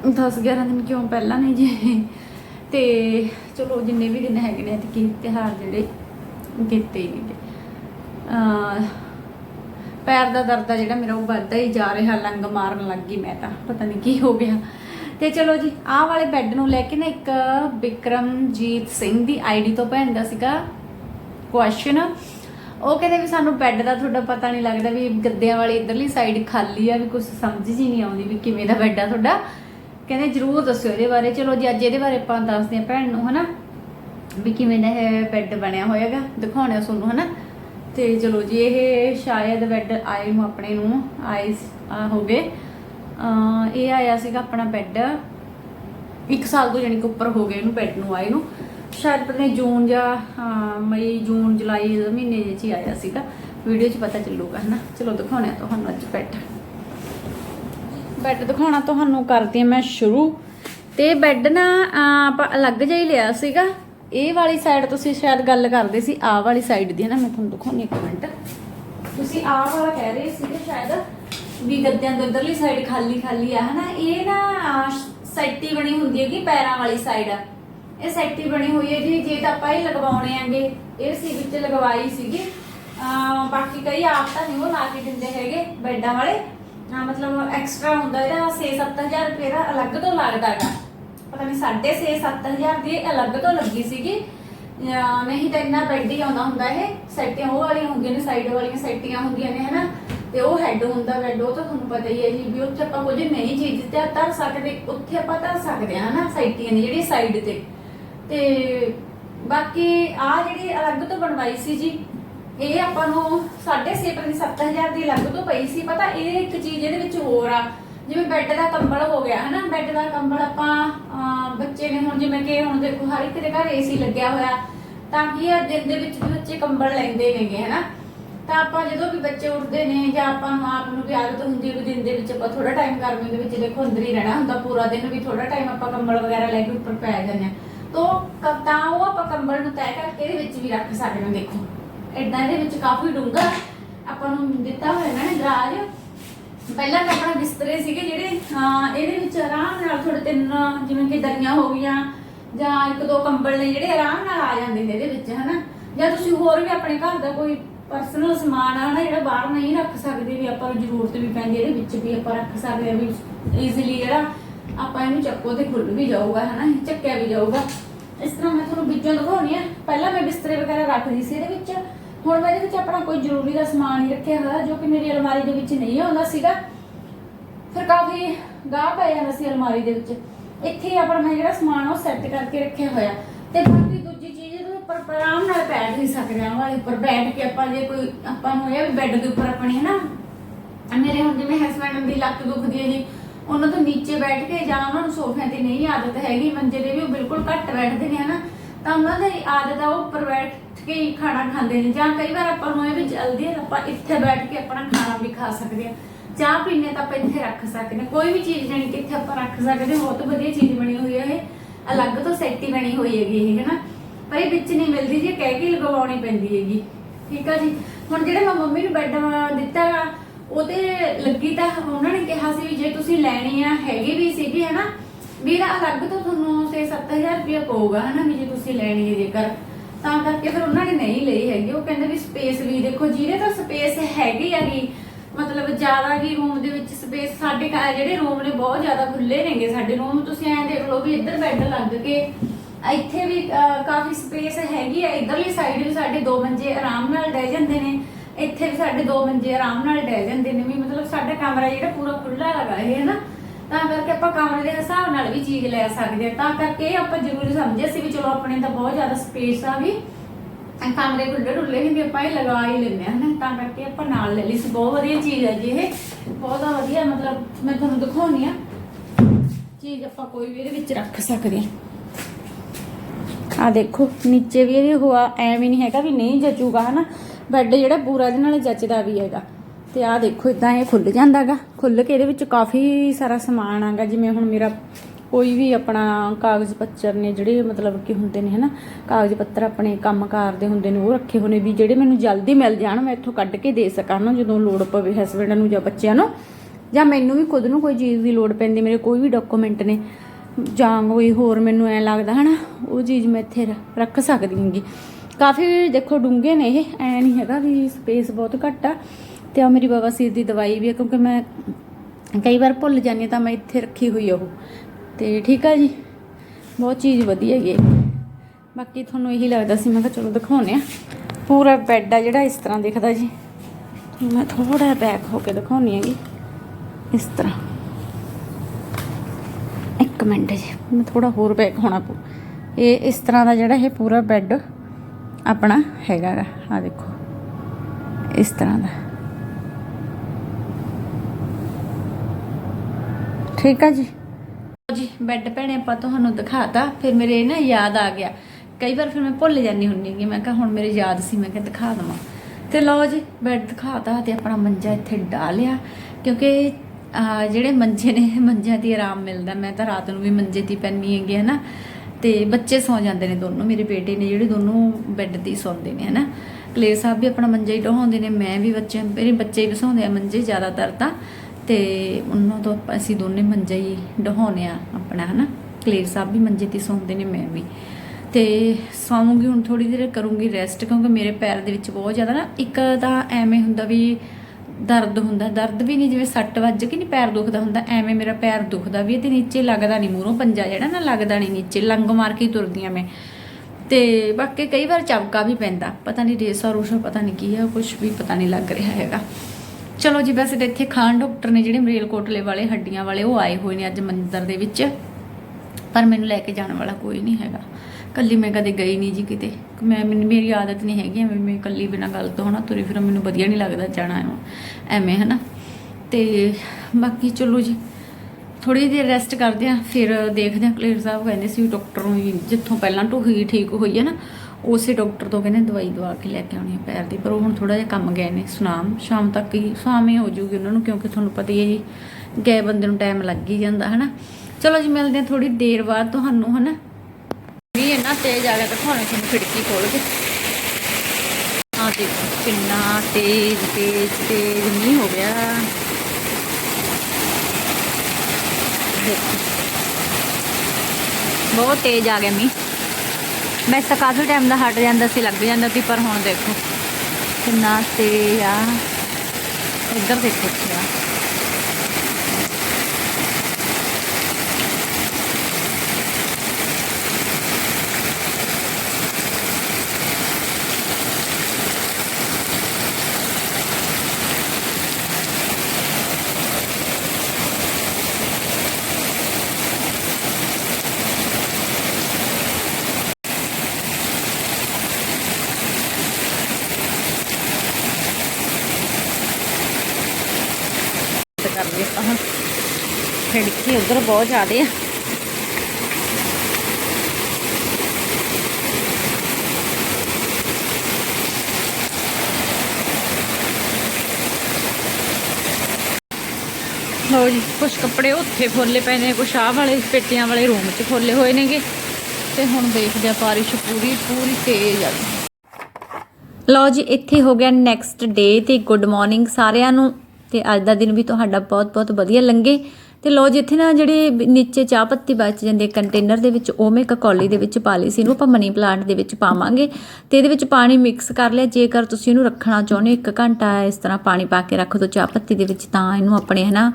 A: 10 11 ਦਿਨ ਕਿਉਂ ਪਹਿਲਾਂ ਨੇ ਜੀ? ਤੇ ਚਲੋ, ਜਿੰਨੇ ਵੀ ਦਿਨ ਹੈਗੇ ਨੇ ਤੇ ਕੀ ਤਿਉਹਾਰ ਜਿਹੜੇ ਦਿੱਤੇ ਹੀ ਪੈਰ ਦਾ ਦਰਦ ਆ ਜਿਹੜਾ ਮੇਰਾ, ਉਹ ਵੱਧਦਾ ਹੀ ਜਾ ਰਿਹਾ, ਲੰਗ ਮਾਰਨ ਲੱਗ ਗਈ ਮੈਂ ਤਾਂ, ਪਤਾ ਨਹੀਂ ਕੀ ਹੋ ਗਿਆ। ਤੇ ਚਲੋ ਜੀ, ਆਹ ਵਾਲੇ ਬੈੱਡ ਨੂੰ ਲੈ ਕੇ ਨਾ ਇੱਕ ਬਿਕਰਮਜੀਤ ਸਿੰਘ ਦੀ ਆਈਡੀ ਤੋਂ ਭੈਣ ਦਾ ਸੀਗਾ ਕੁਐਸਚਨ ਉਹ ਕਹਿੰਦੇ ਵੀ ਸਾਨੂੰ ਬੈੱਡ ਦਾ ਤੁਹਾਡਾ ਪਤਾ ਨਹੀਂ ਲੱਗਦਾ ਵੀ ਗੱਦਿਆਂ ਵਾਲੀ ਇਧਰਲੀ ਸਾਈਡ ਖਾਲੀ ਆ, ਵੀ ਕੁਝ ਸਮਝ ਜੀ ਨਹੀਂ ਆਉਂਦੀ ਵੀ ਕਿਵੇਂ ਦਾ ਬੈੱਡ ਆ ਤੁਹਾਡਾ। ਕਹਿੰਦੇ ਜਰੂਰ ਦੱਸਿਓ ਇਹਦੇ ਬਾਰੇ। ਚਲੋ ਜੀ, ਅੱਜ ਇਹਦੇ ਬਾਰੇ ਆਪਾਂ ਦੱਸਦੇ ਹਾਂ ਭੈਣ ਨੂੰ, ਹਨਾ? ਵੀ ਕਿਵੇਂ ਦਾ ਇਹ ਬੈੱਡ ਬਣਿਆ ਹੋਇਆਗਾ ਦਿਖਾਉਣਾ ਤੁਹਾਨੂੰ, ਹਨਾ? ਤੇ ਚਲੋ ਜੀ, ਇਹ ਸ਼ਾਇਦ ਬੈੱਡ ਆਏ ਨੂੰ ਆਪਣੇ ਨੂੰ, ਆਏ ਹੋ ਗਏ। ਇਹ ਆਇਆ ਸੀਗਾ ਆਪਣਾ ਬੈੱਡ ਇੱਕ ਸਾਲ ਤੋਂ ਜਾਨੀ ਕਿ ਉੱਪਰ ਹੋ ਗਏ ਇਹਨੂੰ ਬੈੱਡ ਨੂੰ ਆਏ ਨੂੰ। ਸ਼ਾਇਦ ਪਤਾ ਜੂਨ ਜਾਂ ਮਈ, ਜੂਨ, ਜੁਲਾਈ ਦੇ ਮਹੀਨੇ ਵਿੱਚ ਹੀ ਆਇਆ ਸੀਗਾ। ਵੀਡੀਓ 'ਚ ਪਤਾ ਚੱਲੂਗਾ, ਹਨਾ? ਚਲੋ ਦਿਖਾਉਣਾ ਤੁਹਾਨੂੰ ਅੱਜ ਬੈੱਡ ਬੈੱਡ ਦਿਖਾਉਣਾ ਤੁਹਾਨੂੰ ਕਰਦੀ ਹਾਂ ਮੈਂ ਸ਼ੁਰੂ। ਤੇ ਬੈੱਡ ਨਾ ਆਪਾਂ ਅਲੱਗ ਜਿਹਾ ਹੀ ਲਿਆ ਸੀਗਾ। ਇਹ ਵਾਲੀ ਸਾਈਡ ਤੁਸੀਂ ਸ਼ਾਇਦ ਗੱਲ ਕਰਦੇ ਸੀ, ਆਹ ਵਾਲੀ ਸਾਈਡ ਦੀ ਹੈ ਨਾ, ਮੈਂ ਤੁਹਾਨੂੰ ਦਿਖਾਉਣੀ ਇੱਕ ਮਿੰਟ। ਤੁਸੀਂ ਆਹ ਵਾਲਾ ਕਹਿ ਰਹੇ ਸੀਗੇ ਸ਼ਾਇਦ ਵੀ ਗੱਦਿਆਂ ਦੇ ਉਧਰਲੀ ਸਾਈਡ ਖਾਲੀ ਖਾਲੀ ਆ, ਹਨਾ? ਇਹ ਨਾ ਸੈਟੀ ਬਣੀ ਹੁੰਦੀ ਹੈਗੀ, ਪੈਰਾਂ ਵਾਲੀ ਸਾਈਡ ਇਹ ਸੈਟੀ ਬਣੀ ਹੋਈ ਹੈ ਜੀ, ਜੇ ਤਾਂ ਆਪਾਂ ਇਹ ਲਗਵਾਉਣੇ ਆਂਗੇ ਇਹ ਸੀ ਵਿੱਚ ਲਗਵਾਈ ਸੀਗੀ। ਬਾਕੀ ਕਈ ਆਪ ਤਾਂ ਨਹੀਂ ਉਹ ਲਾ ਕੇ ਦਿੰਦੇ ਹੈਗੇ ਬੈੱਡਾਂ ਵਾਲੇ। ਮਤਲਬ ਐਕਸਟਰਾ ਹੁੰਦਾ, ਇਹਦਾ 6-7000 ਰੁਪਏ ਦਾ ਅਲੱਗ ਤੋਂ ਲੱਗਦਾ ਹੈਗਾ। ਪਤਾ ਨਹੀਂ 6.5-7000 ਦੀ ਇਹ ਅਲੱਗ ਤੋਂ ਲੱਗੀ ਸੀਗੀ। ਜਾਂ ਨਹੀਂ ਤਾਂ ਇੰਨਾ ਬੈੱਡ ਹੀ ਆਉਂਦਾ ਹੁੰਦਾ ਇਹ। ਸੈਟੀਆਂ ਉਹ ਵਾਲੀਆਂ ਹੁੰਦੀਆਂ ਨੇ, ਸਾਈਡ ਵਾਲੀਆਂ ਸੈਟੀਆਂ ਹੁੰਦੀਆਂ ਨੇ, ਹਨਾ? ਤੇ ਉਹ ਹੈੱਡ ਹੁੰਦਾ ਬੈੱਡ ਉਹ ਤਾਂ ਤੁਹਾਨੂੰ ਪਤਾ ਹੀ ਹੈ ਜੀ, ਵੀ ਉੱਥੇ ਆਪਾਂ ਕੁਝ ਨਹੀਂ ਚੀਜ਼ ਤੇ ਧਰ ਸਕਦੇ ਉੱਥੇ ਆਪਾਂ ਧਰ ਸਕਦੇ ਹਾਂ, ਹਨਾ? ਸੈਟੀਆਂ ਦੀ ਜਿਹੜੀ ਸਾਈਡ ਤੇ। ਤੇ ਬਾਕੀ ਆ ਜਿਹੜੀ ਅਲੱਗ ਤੋਂ ਬਣਵਾਈ ਸੀ ਜੀ, ਇਹ ਆਪਾਂ ਨੂੰ 6.5 ਪਤਾ 7000 ਦੀ ਅਲੱਗ ਤੋਂ ਪਈ ਸੀ। ਪਤਾ ਇਹ ਇੱਕ ਚੀਜ਼ ਇਹਦੇ ਵਿੱਚ ਹੋਰ ਆ। ਜਿਵੇਂ ਬੈੱਡ ਦਾ ਕੰਬਲ ਹੋ ਗਿਆ, ਹਨਾ? ਬੈੱਡ ਦਾ ਕੰਬਲ ਆਪਾਂ ਬੱਚੇ ਨੇ ਹੁਣ ਜਿਵੇਂ ਕਿ ਹੁਣ ਦੇਖੋ, ਹਰ ਇੱਕ ਦੇ ਘਰ ਏਸੀ ਲੱਗਿਆ ਹੋਇਆ, ਤਾਂ ਕਿ ਇਹ ਦਿਨ ਦੇ ਵਿੱਚ ਬੱਚੇ ਕੰਬਲ ਲੈਂਦੇ ਨੇਗੇ, ਹਨਾ? ਤਾਂ ਆਪਾਂ ਜਦੋਂ ਵੀ ਬੱਚੇ ਉੱਠਦੇ ਨੇ ਜਾਂ ਆਪਾਂ ਆਪ ਨੂੰ ਵੀ ਆਦਤ ਹੁੰਦੀ ਹੈ ਵੀ ਦਿਨ ਦੇ ਵਿੱਚ ਆਪਾਂ ਥੋੜਾ ਟਾਈਮ ਗਰਮੀ ਦੇ ਵਿੱਚ ਦੇਖੋ ਅੰਦਰ ਹੀ ਰਹਿਣਾ ਹੁੰਦਾ, ਪੂਰਾ ਦਿਨ ਵੀ ਥੋੜਾ ਟਾਈਮ ਆਪਾਂ ਕੰਬਲ ਵਗੈਰਾ ਲੈ ਕੇ ਉੱਪਰ ਪੈ ਜਾਂਦੇ ਆ ਤੋ ਤਾਂ ਉਹ ਆਪਾਂ ਕੰਬਲ ਨੂੰ ਤੈਅ ਕਰਕੇ ਇਹਦੇ ਵਿੱਚ ਵੀ ਰੱਖ ਸਕਦੇ ਹਾਂ, ਦੇਖੋ। ਇਦਾਂ ਇਹਦੇ ਵਿੱਚ ਕਾਫੀ ਡੂੰਘਾ ਆਪਾਂ ਨੂੰ ਦਿੱਤਾ ਹੋਇਆ ਨਾ ਦਰਾਜ ਪਹਿਲਾਂ ਤਾਂ ਆਪਣਾ ਬਿਸਤਰੇ ਸੀਗੇ ਜਿਹੜੇ ਹਾਂ ਇਹਦੇ ਵਿੱਚ ਆਰਾਮ ਨਾਲ ਥੋੜੇ ਤਿੰਨ, ਜਿਵੇਂ ਕਿ ਦਰੀਆਂ ਹੋ ਗਈਆਂ, ਜਾਂ ਇੱਕ ਦੋ ਕੰਬਲ ਨੇ ਜਿਹੜੇ ਆਰਾਮ ਨਾਲ ਆ ਜਾਂਦੇ ਨੇ ਇਹਦੇ ਵਿੱਚ, ਹਨਾ? ਜਾਂ ਤੁਸੀਂ ਹੋਰ ਵੀ ਆਪਣੇ ਘਰ ਦਾ ਕੋਈ ਪਰਸਨਲ ਸਮਾਨ ਆ ਨਾ ਜਿਹੜਾ ਬਾਹਰ ਨਹੀਂ ਰੱਖ ਸਕਦੇ ਵੀ ਆਪਾਂ ਨੂੰ ਜ਼ਰੂਰਤ ਵੀ ਪੈਂਦੀ, ਇਹਦੇ ਵਿੱਚ ਵੀ ਆਪਾਂ ਰੱਖ ਸਕਦੇ ਆ ਵੀ ਈਜ਼ੀਲੀ ਜਿਹੜਾ ਆਪਾਂ ਇਹਨੂੰ ਚੱਕੋ ਤੇ ਖੁੱਲ ਵੀ ਜਾਊਗਾ, ਹਨਾ ਚੱਕਿਆ ਵੀ ਜਾਊਗਾ। ਇਸ ਤਰ੍ਹਾਂ ਮੈਂ ਤੁਹਾਨੂੰ ਵਿੱਚੋਂ ਦਿਖਾਉਣੀ ਆ। ਪਹਿਲਾਂ ਮੈਂ ਬਿਸਤਰੇ ਵਗੈਰਾ ਰੱਖਦੀ ਸੀ ਇਹਦੇ ਵਿੱਚ। ਹੁਣ ਮੈਂ ਇਹਦੇ ਵਿੱਚ ਆਪਣਾ ਕੋਈ ਜ਼ਰੂਰੀ ਦਾ ਸਮਾਨ ਹੀ ਰੱਖਿਆ ਹੋਇਆ, ਜੋ ਕਿ ਮੇਰੀ ਅਲਮਾਰੀ ਦੇ ਵਿੱਚ ਨਹੀਂ ਆਉਂਦਾ ਸੀਗਾ। ਫਿਰ ਕਾਫੀ ਗਾਹ ਪੈ ਜਾਂਦਾ ਸੀ ਅਲਮਾਰੀ ਦੇ ਵਿੱਚ। ਇੱਥੇ ਆਪਣਾ ਮੈਂ ਜਿਹੜਾ ਸਮਾਨ ਉਹ ਸੈੱਟ ਕਰਕੇ ਰੱਖਿਆ ਹੋਇਆ। ਤੇ ਬਾਕੀ ਦੂਜੀ ਚੀਜ਼ ਇਹਦੇ ਉੱਪਰ ਆਰਾਮ ਨਾਲ ਬੈਠ ਵੀ ਸਕਦੇ ਹਾਂ, ਵਾਲੇ ਉੱਪਰ ਬੈਠ ਕੇ ਆਪਾਂ ਜੇ ਕੋਈ ਆਪਾਂ ਨੂੰ ਇਹ ਬੈੱਡ ਦੇ ਉੱਪਰ ਆਪਣੀ, ਹੈ ਨਾ? ਮੇਰੇ ਹੁਣ ਜਿਵੇਂ ਹਸਬੰਡ ਦੀ ਲੱਤ ਦੁਖਦੀ ਹੈ ਜੀ, ਉਹਨਾਂ ਤੋਂ ਨੀਚੇ ਬੈਠ ਕੇ ਜਾਂ ਉਹਨਾਂ ਨੂੰ ਸੋਫਿਆਂ ਤੇ ਨਹੀਂ ਆਦਤ ਹੈਗੀ, ਮੰਜੇ ਦੇ ਵੀ ਉਹ ਬਿਲਕੁਲ ਘੱਟ ਬੈਠਦੇ ਨੇ ਹਨਾ ਤਾਂ ਉਹਨਾਂ ਦੀ ਆਦਤ ਆ ਉਹ ਉੱਪਰ ਬੈਠ ਕੇ ਖਾਣਾ ਖਾਂਦੇ ਨੇ। ਜਾਂ ਕਈ ਵਾਰ ਆਪਾਂ ਨੂੰ ਇਹ ਵੀ ਜਲਦੀ ਹੈ ਆਪਾਂ ਇੱਥੇ ਬੈਠ ਕੇ ਆਪਣਾ ਖਾਣਾ ਵੀ ਖਾ ਸਕਦੇ ਹਾਂ ਚਾਹ ਪੀਣੇ ਤਾਂ ਆਪਾਂ ਇੱਥੇ ਰੱਖ ਸਕਦੇ ਹਾਂ ਕੋਈ ਵੀ ਚੀਜ਼ ਜਾਣੀ ਕਿ ਇੱਥੇ ਆਪਾਂ ਰੱਖ ਸਕਦੇ ਹਾਂ ਬਹੁਤ ਵਧੀਆ ਚੀਜ਼ ਬਣੀ ਹੋਈ ਹੈ ਇਹ। ਅਲੱਗ ਤੋਂ ਸੈਟੀ ਬਣੀ ਹੋਈ ਹੈਗੀ ਇਹ, ਹਨਾ? ਪਰ ਇਹ ਵਿੱਚ ਨਹੀਂ ਮਿਲਦੀ ਜੀ ਕਹਿ ਕੇ ਲਗਵਾਉਣੀ ਪੈਂਦੀ ਹੈਗੀ। ਠੀਕ ਆ ਜੀ? ਹੁਣ ਜਿਹੜੇ ਮੈਂ ਮੰਮੀ ਨੂੰ ਬੈੱਡ ਦਿੱਤਾ ਗਾ ਉਹਦੇ ਲੱਗੀ ਤਾਂ ਉਹਨਾਂ ਨੇ ਕਿਹਾ ਸੀ ਵੀ ਜੇ ਤੁਸੀਂ ਲੈਣੀ ਆ, ਹੈਗੀ ਵੀ ਸੀਗੀ, ਹਨਾ? ਵੀ ਇਹਦਾ ਅਲੱਗ ਤੋਂ ਤੁਹਾਨੂੰ 6-7000 ਰੁਪਏ ਪਊਗਾ, ਹਨਾ, ਵੀ ਜੇ ਤੁਸੀਂ ਲੈਣੀ ਹੈ ਜੇਕਰ। ਤਾਂ ਕਰਕੇ ਫਿਰ ਉਹਨਾਂ ਨੇ ਨਹੀਂ ਲਈ ਹੈਗੀ। ਉਹ ਕਹਿੰਦੇ ਵੀ ਸਪੇਸ ਵੀ ਦੇਖੋ, ਜਿਹਦੇ ਤਾਂ ਸਪੇਸ ਹੈਗੀ ਹੈਗੀ ਮਤਲਬ ਜ਼ਿਆਦਾ ਵੀ ਰੂਮ ਦੇ ਵਿੱਚ ਸਪੇਸ ਸਾਡੇ ਘਰ ਜਿਹੜੇ ਰੂਮ ਨੇ ਬਹੁਤ ਜ਼ਿਆਦਾ ਖੁੱਲੇ ਨੇਗੇ ਸਾਡੇ ਰੂਮ ਤੁਸੀਂ ਐਂ ਦੇਖ ਲਓ ਵੀ ਇੱਧਰ ਬੈੱਡ ਲੱਗ ਕੇ ਇੱਥੇ ਵੀ ਕਾਫੀ ਸਪੇਸ ਹੈਗੀ ਆ। ਇਧਰਲੀ ਸਾਈਡ ਵੀ ਸਾਡੇ ਦੋ ਮੰਜੇ ਆਰਾਮ ਨਾਲ ਡਹਿ ਜਾਂਦੇ ਨੇ। ਇੱਥੇ ਵੀ ਸਾਡੇ ਦੋ ਮੰਜੇ ਆਰਾਮ ਨਾਲ ਡਹਿ ਜਾਂਦੇ ਨੇ ਵੀ, ਮਤਲਬ ਸਾਡਾ ਕਮਰਾ ਜਿਹੜਾ ਪੂਰਾ ਖੁੱਲਾ ਲਗਾ ਹੈ ਨਾ ਤਾਂ ਕਰਕੇ ਆਪਾਂ ਕਮਰੇ ਦੇ ਹਿਸਾਬ ਨਾਲ ਵੀ ਚੀਜ਼ ਲੈ ਸਕਦੇ ਹਾਂ। ਤਾਂ ਕਰਕੇ ਇਹ ਆਪਾਂ ਜ਼ਰੂਰੀ ਸਮਝਿਆ ਸੀ ਵੀ ਚਲੋ ਆਪਣੇ ਤਾਂ ਬਹੁਤ ਜ਼ਿਆਦਾ ਸਪੇਸ ਆ ਵੀ। ਕਮਰੇ ਖੁੱਲੇ ਡੁੱਲੇ ਨੇ ਵੀ ਆਪਾਂ ਇਹ ਲਗਾ ਹੀ ਲੈਂਦੇ ਹਾਂ ਨਾ ਤਾਂ ਕਰਕੇ ਆਪਾਂ ਨਾਲ ਲੈ ਲਈ ਸੀ। ਬਹੁਤ ਵਧੀਆ ਚੀਜ਼ ਹੈ ਜੀ ਇਹ। ਬਹੁਤ ਵਧੀਆ, ਮਤਲਬ ਮੈਂ ਤੁਹਾਨੂੰ ਦਿਖਾਉਣੀ ਆ ਚੀਜ਼ ਆਪਾਂ ਕੋਈ ਵੀ ਇਹਦੇ ਵਿੱਚ ਰੱਖ ਸਕਦੇ ਹਾਂ। ਆ ਦੇਖੋ, ਨੀਚੇ ਵੀ ਇਹਦੇ ਹੋਆ ਐਵੇਂ ਨਹੀਂ ਹੈਗਾ ਵੀ ਨਹੀਂ ਜਚੂਗਾ ਹਨਾ। ਬੈੱਡ ਜਿਹੜਾ ਪੂਰਾ ਇਹਦੇ ਨਾਲ ਜੱਚਦਾ ਵੀ ਹੈਗਾ। ਤੇ ਆਹ ਦੇਖੋ ਇਦਾਂ ਇਹ ਖੁੱਲ ਜਾਂਦਾਗਾ ਖੁੱਲ ਕੇ ਇਹਦੇ ਵਿੱਚ ਕਾਫੀ ਸਾਰਾ ਸਮਾਨ ਆਗਾ, ਜਿਵੇਂ ਹੁਣ ਮੇਰਾ ਕੋਈ ਵੀ ਆਪਣਾ ਕਾਗਜ਼ ਪੱਤਰ ਨੇ, ਜਿਹੜੇ ਮਤਲਬ ਕਿ ਹੁੰਦੇ ਨੇ, ਹਨਾ, ਕਾਗਜ਼ ਪੱਤਰ ਆਪਣੇ ਕੰਮਕਾਰ ਦੇ ਹੁੰਦੇ ਨੇ, ਉਹ ਰੱਖੇ ਹੋਣੇ ਵੀ ਜਿਹੜੇ ਮੈਨੂੰ ਜਲਦੀ ਮਿਲ ਜਾਣ, ਮੈਂ ਇੱਥੋਂ ਕੱਢ ਕੇ ਦੇ ਸਕਾਂ ਨਾ ਜਦੋਂ ਲੋੜ ਪਵੇ ਹਸਬੰਡ ਨੂੰ ਜਾਂ ਬੱਚਿਆਂ ਨੂੰ। ਜਾਂ ਮੈਨੂੰ ਵੀ ਖੁਦ ਨੂੰ ਕੋਈ ਚੀਜ਼ ਦੀ ਲੋੜ ਪੈਂਦੀ, ਮੇਰੇ ਕੋਈ ਵੀ ਡਾਕੂਮੈਂਟ ਨੇ, ਜਾਂ ਕੋਈ ਹੋਰ ਮੈਨੂੰ ਐ ਲੱਗਦਾ, ਹਨਾ, ਉਹ ਚੀਜ਼ ਮੈਂ ਇੱਥੇ ਰ- ਰੱਖ ਸਕਦੀ ਹਾਂਗੀ। ਕਾਫੀ ਦੇਖੋ, ਡੂੰਘੇ ਨੇ ਇਹ, ਐ ਨਹੀਂ ਹੈਗਾ ਵੀ ਸਪੇਸ ਬਹੁਤ ਘੱਟ ਆ। ਤੇ ਆ ਮੇਰੀ ਬਵਾਸੀਰ ਦੀ ਦਵਾਈ ਵੀ ਹੈ ਕਿਉਂਕਿ ਮੈਂ ਕਈ ਵਾਰ ਭੁੱਲ ਜਾਂਦੀ ਹਾਂ ਤਾਂ ਮੈਂ ਇੱਥੇ ਰੱਖੀ ਹੋਈ ਉਹ। ਤੇ ਠੀਕ ਆ ਜੀ, ਬਹੁਤ ਚੀਜ਼ ਵਧੀਆ ਹੈਗੀ ਬਾਕੀ ਤੁਹਾਨੂੰ ਇਹੀ ਲੱਗਦਾ ਸੀ, ਮੈਂ ਕਿਹਾ ਚਲੋ ਦਿਖਾਉਨੇ ਆ ਪੂਰਾ ਬੈੱਡ ਆ ਜਿਹੜਾ, ਇਸ ਤਰ੍ਹਾਂ ਦਿਖਦਾ ਜੀ। ਮੈਂ ਥੋੜਾ ਬੈਕ ਹੋ ਕੇ ਦਿਖਾਉਣੀ ਹੈਗੀ, ਇਸ ਤਰ੍ਹਾਂ। ਇੱਕ ਮਿੰਟ ਜੀ, ਮੈਂ ਥੋੜਾ ਹੋਰ ਬੈਕ ਹੋਣਾ ਪਊ। ਇਹ ਇਸ ਤਰ੍ਹਾਂ ਦਾ ਜਿਹੜਾ ਇਹ ਪੂਰਾ ਬੈੱਡ ਆਪਣਾ ਹੈਗਾ ਗਾ ਆ ਦੇਖੋ। ਇਸ ਤਰ੍ਹਾਂ ਦਾ। ਠੀਕ ਆ ਜੀ। ਜੀ, ਬੈੱਡ ਭੈਣੇ, ਆਪਾਂ ਤੁਹਾਨੂੰ ਦਿਖਾਤਾ, ਫਿਰ ਮੇਰੇ ਨਾ ਯਾਦ ਆ ਗਿਆ। ਕਈ ਵਾਰ ਫਿਰ ਮੈਂ ਭੁੱਲ ਜਾਂਦੀ ਹੁੰਦੀ ਕਿ ਮੈਂ ਕਿਹਾ ਹੁਣ ਮੇਰੇ ਯਾਦ ਸੀ, ਮੈਂ ਕਿਹਾ ਦਿਖਾ ਦਵਾਂ। ਤੇ ਲਓ ਜੀ, ਬੈੱਡ ਦਿਖਾਤਾ ਤੇ ਆਪਣਾ ਮੰਜਾ ਇੱਥੇ ਡਾ ਲਿਆ, ਕਿਉਂਕਿ ਜਿਹੜੇ ਮੰਜੇ ਨੇ, ਮੰਜਿਆਂ ਤੇ ਆਰਾਮ ਮਿਲਦਾ। ਮੈਂ ਤਾਂ ਰਾਤ ਨੂੰ ਵੀ ਮੰਜੇ ਤੇ ਹੀ ਪੈਂਦੀ ਹੈਗੀ, ਹਨਾ। ਤੇ ਬੱਚੇ ਸੌ ਜਾਂਦੇ ਨੇ ਦੋਨੋਂ, ਮੇਰੇ ਬੇਟੇ ਨੇ ਜਿਹੜੇ ਦੋਨੋਂ ਬੈੱਡ ਤੇ ਸੌਂਦੇ ਨੇ, ਹਨਾ। ਕਲੇਰ ਸਾਹਿਬ ਵੀ ਆਪਣਾ ਮੰਜਾ ਹੀ ਢਹਾਉਂਦੇ ਨੇ, ਮੈਂ ਵੀ ਬੱਚੇ ਮੇਰੇ ਬੱਚੇ ਹੀ ਵਸਾਉਂਦੇ ਆ ਮੰਜੇ ਜ਼ਿਆਦਾਤਰ ਤਾਂ। ਤੇ ਉਹਨਾਂ ਤੋਂ ਅਸੀਂ ਦੋਨੇ ਮੰਜਾ ਹੀ ਢਹਾਉਂਦੇ ਆ ਆਪਣਾ, ਹਨਾ? ਕਲੇਰ ਸਾਹਿਬ ਵੀ ਮੰਜੇ ਤੇ ਸੌਂਦੇ ਨੇ, ਮੈਂ ਵੀ। ਤੇ ਸੌਂਗੀ, ਹੁਣ ਥੋੜੀ ਦੇਰ ਕਰੂੰਗੀ ਰੈਸਟ ਕਿਉਂਕਿ ਮੇਰੇ ਪੈਰ ਦੇ ਵਿੱਚ ਬਹੁਤ ਜ਼ਿਆਦਾ ਨਾ ਇੱਕ ਤਾਂ ਐਵੇਂ ਹੁੰਦਾ ਵੀ ਦਰਦ ਹੁੰਦਾ। ਦਰਦ ਵੀ ਨਹੀਂ, ਜਿਵੇਂ ਸੱਟ ਵੱਜ ਕੇ ਨਹੀਂ ਪੈਰ ਦੁਖਦਾ ਹੁੰਦਾ, ਐਵੇਂ ਮੇਰਾ ਪੈਰ ਦੁਖਦਾ ਵੀ ਹੈ ਤੇ ਨੀਚੇ ਲੱਗਦਾ ਨਹੀਂ, ਮੂਹਰੋਂ ਪੰਜਾ ਜਿਹੜਾ ਨਾ ਲੱਗਦਾ ਨਹੀਂ ਨੀਚੇ ਲੰਗ ਮਾਰ ਕੇ ਹੀ ਤੁਰਦੀ ਆ ਮੈਂ। ਤੇ ਬਾਕੀ ਕਈ ਵਾਰ ਚਮਕਾ ਵੀ ਪੈਂਦਾ, ਪਤਾ ਨਹੀਂ ਰੇਸਾ ਰੂਸ਼ਾ, ਪਤਾ ਨਹੀਂ ਕੀ ਹੈ ਕੁਝ ਵੀ ਪਤਾ ਨਹੀਂ ਲੱਗ ਰਿਹਾ ਹੈਗਾ। ਚਲੋ ਜੀ, ਵੈਸੇ ਤਾਂ ਇੱਥੇ ਖਾਨ ਡਾਕਟਰ ਨੇ ਜਿਹੜੇ ਮਰੇਲ ਕੋਟਲੇ ਵਾਲੇ, ਹੱਡੀਆਂ ਵਾਲੇ, ਉਹ ਆਏ ਹੋਏ ਨੇ ਅੱਜ ਮੰਦਰ ਦੇ ਵਿੱਚ। ਪਰ ਮੈਨੂੰ ਲੈ ਕੇ ਜਾਣ ਵਾਲਾ ਕੋਈ ਨਹੀਂ ਹੈਗਾ। ਕੱਲੀ ਮੈਂ ਕਦੇ ਗਈ ਨਹੀਂ ਜੀ ਕਿਤੇ। ਮੈਂ, ਮੈਨੂੰ, ਮੇਰੀ ਆਦਤ ਨਹੀਂ ਹੈਗੀ, ਐਵੇਂ ਮੈਂ ਕੱਲੀ ਬਿਨਾਂ ਗੱਲ ਤੋਂ ਹਨਾ ਤੁਰੀ ਫਿਰ ਮੈਨੂੰ ਵਧੀਆ ਨਹੀਂ ਲੱਗਦਾ ਜਾਣਾ ਐਵੇਂ- ਐਵੇਂ ਹਨਾ। ਤੇ ਬਾਕੀ ਚਲੋ ਜੀ ਥੋੜੀ ਦੇਰ ਰੈਸਟ ਕਰਦੇ ਆ ਫਿਰ ਦੇਖਦੇ ਆ ਕਲੀਅਰ ਸਾਹਿਬ ਕਹਿੰਦੇ ਸੀ ਵੀ ਡਾਕਟਰ ਨੂੰ ਜਿੱਥੋਂ ਪਹਿਲਾਂ ਢੋਹੀ ਠੀਕ ਹੋਈ ਹੈ ਨਾ। ਉਸੇ ਡਾਕਟਰ ਤੋਂ ਕਹਿੰਦੇ ਦਵਾਈ ਦਵਾ ਕੇ ਲੈ ਕੇ ਆਉਣੀ ਹੈ ਪੈਰ ਦੀ, ਪਰ ਉਹ ਹੁਣ ਥੋੜਾ ਜਿਹਾ ਕੰਮ ਗਏ ਨੇ ਸੁਨਾਮ, ਸ਼ਾਮ ਤੱਕ ਹੀ, ਸ਼ਾਮ ਹੋ ਜੂਗੀ ਉਹਨਾਂ ਨੂੰ, ਕਿਉਂਕਿ ਤੁਹਾਨੂੰ ਪਤਾ ਹੀ ਹੈ ਜੀ, ਗਏ ਬੰਦੇ ਨੂੰ ਟਾਈਮ ਲੱਗ ਹੀ ਜਾਂਦਾ, ਹਨਾ? ਚਲੋ ਜੀ, ਮਿਲਦੇ ਆ ਥੋੜੀ ਦੇਰ ਬਾਅਦ ਤੁਹਾਨੂੰ, ਹਨਾ? ਵੀ ਇੰਨਾ ਤੇਜ਼ ਆ ਗਿਆ ਤਾਂ ਤੁਹਾਨੂੰ ਖਿੜਕੀ ਖੋਲ ਕੇ। ਆ ਦੇਖੋ, ਕਿੰਨਾ ਤੇਜ਼ ਤੇਜ਼ ਤੇਜ਼ ਮੀਂਹ ਹੋ ਗਿਆ। ਬਹੁਤ ਤੇਜ਼ ਆ ਗਿਆ ਮੀਂਹ। ਵੈਸੇ ਤਾਂ ਕਾਫੀ ਟਾਈਮ ਦਾ ਹਟ ਜਾਂਦਾ ਸੀ, ਲੱਗ ਜਾਂਦਾ ਸੀ, ਪਰ ਹੁਣ ਦੇਖੋ ਕਿੰਨਾ ਤੇਜ਼ ਆ। ਇੱਧਰ ਦੇਖੋ ਕਿਆ। ਤੇ ਕਰ ਲਈ ਖਿੜਕੀ ਉਧਰ ਬਹੁਤ ਜ਼ਿਆਦੇ ਆ। ਲਓ ਜੀ ਕੁਝ ਕੱਪੜੇ ਉੱਥੇ ਖੋਲੇ ਪਏ ਨੇ, ਕੁਛ ਆਹ ਵਾਲੇ ਪੇਟੀਆਂ ਵਾਲੇ ਰੂਮ 'ਚ ਖੋਲੇ ਹੋਏ ਨੇਗੇ। ਤੇ ਹੁਣ ਦੇਖਦੇ ਆ ਬਾਰਿਸ਼ ਪੂਰੀ ਪੂਰੀ ਤੇਜ਼ ਆ। ਗਈ
B: ਲਓ ਜੀ, ਇੱਥੇ ਹੋ ਗਿਆ ਨੈਕਸਟ ਡੇ ਤੇ ਗੁੱਡ ਮਾਰਨਿੰਗ ਸਾਰਿਆਂ ਨੂੰ। ਤੇ ਅੱਜ ਦਾ ਦਿਨ ਵੀ ਤੁਹਾਡਾ ਬਹੁਤ-ਬਹੁਤ ਵਧੀਆ ਲੰਘੇ। ਤੇ ਲਓ ਜਿੱਥੇ ਨਾ ਜਿਹੜੇ ਨੀਚੇ ਚਾਹ ਪੱਤੀ ਬਚ ਜਾਂਦੇ ਕੰਟੇਨਰ ਦੇ ਵਿੱਚ, ਉਹ ਮੈਂ ਇੱਕ ਕੌਲੀ ਦੇ ਵਿੱਚ ਪਾ ਲਈ ਸੀ, ਇਹਨੂੰ ਆਪਾਂ ਮਨੀ ਪਲਾਂਟ ਦੇ ਵਿੱਚ ਪਾਵਾਂਗੇ। ਤੇ ਇਹਦੇ ਵਿੱਚ ਪਾਣੀ ਮਿਕਸ ਕਰ ਲਿਆ, ਜੇਕਰ ਤੁਸੀਂ ਇਹਨੂੰ ਰੱਖਣਾ ਚਾਹੁੰਦੇ ਹੋ, ਇੱਕ ਘੰਟਾ ਇਸ ਤਰ੍ਹਾਂ ਪਾਣੀ ਪਾ ਕੇ ਰੱਖ ਦਿਓ ਚਾਹ ਪੱਤੀ ਦੇ ਵਿੱਚ, ਤਾਂ ਇਹਨੂੰ ਆਪਣੇ ਹਨਾ ਆ